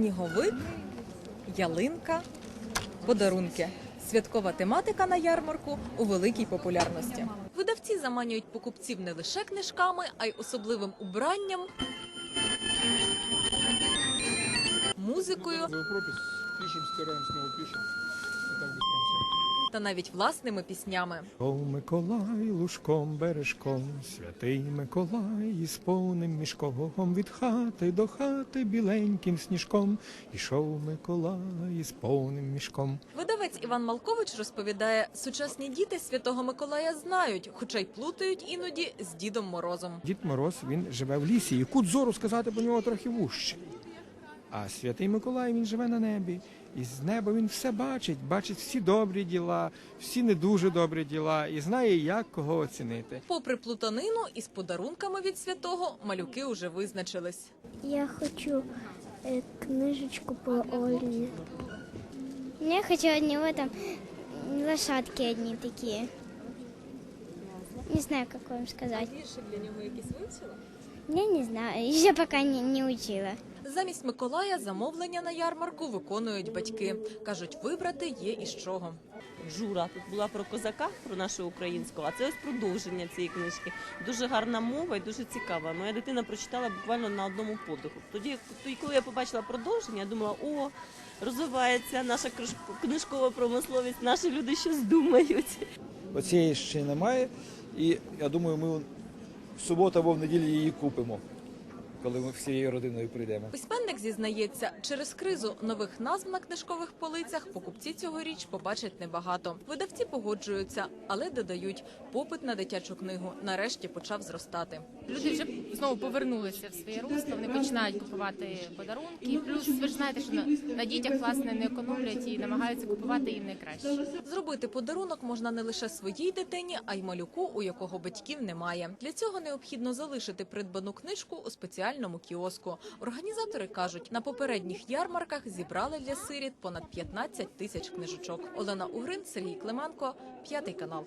сніговик, ялинка, подарунки. Святкова тематика на ярмарку у великій популярності. Видавці заманюють покупців не лише книжками, а й особливим убранням, музикою Свою пропись пишем, стираем, снова так без. Та навіть власними піснями. О, Миколай лужком бережком, святий Миколай із повним мішком від хати до хати біленьким сніжком. Ішов Миколай із повним мішком. Видавець Іван Малкович розповідає, сучасні діти святого Миколая знають, хоча й плутають іноді з Дідом Морозом. Дід Мороз він живе в лісі, і кут зору сказати по нього трохи вужче. А святий Миколай він живе на небі. І з неба він все бачить, бачить всі добрі діла, всі не дуже добрі діла, і знає, як кого оцінити. Попри плутанину, із подарунками від святого малюки уже визначились. Я хочу э, книжечку по Ольге. Я хочу него там лошадки одни такие. Не знаю, как вам сказать. Віршик для нього якийсь вивчила? Я не знаю, еще пока не, не учила. Замість Миколая замовлення на ярмарку виконують батьки. кажуть, вибрати є із чого. Жура тут була про козака, про нашу українську, а це ось продовження цієї книжки. Дуже гарна мова і дуже цікава. Моя дитина прочитала буквально на одному подиху. Тоді, тоді коли я побачила продовження, я думала, о, розвивається наша книжкова промисловість, наші люди щось думають. Оцієї ще немає, і я думаю, ми в суботу або в неділю її купимо, коли ми всією родиною прийдемо. Письменник зізнається, через кризу нових назв на книжкових полицях покупці цьогоріч побачать небагато. Видавці погоджуються, але додають, попит на дитячу книгу нарешті почав зростати. Люди вже знову повернулися в своє русло, вони починають купувати подарунки. Плюс ви ж знаєте, що на, на дітях власне не економлять і намагаються купувати їм найкраще. Зробити подарунок можна не лише своїй дитині, а й малюку, у якого батьків немає. Для цього необхідно залишити придбану книжку у спеціальному кіоску. Організатори кажуть, на попередніх ярмарках зібрали для сиріт понад 15 тисяч книжечок. Олена Угрин, Сергій Клименко, п'ятий канал.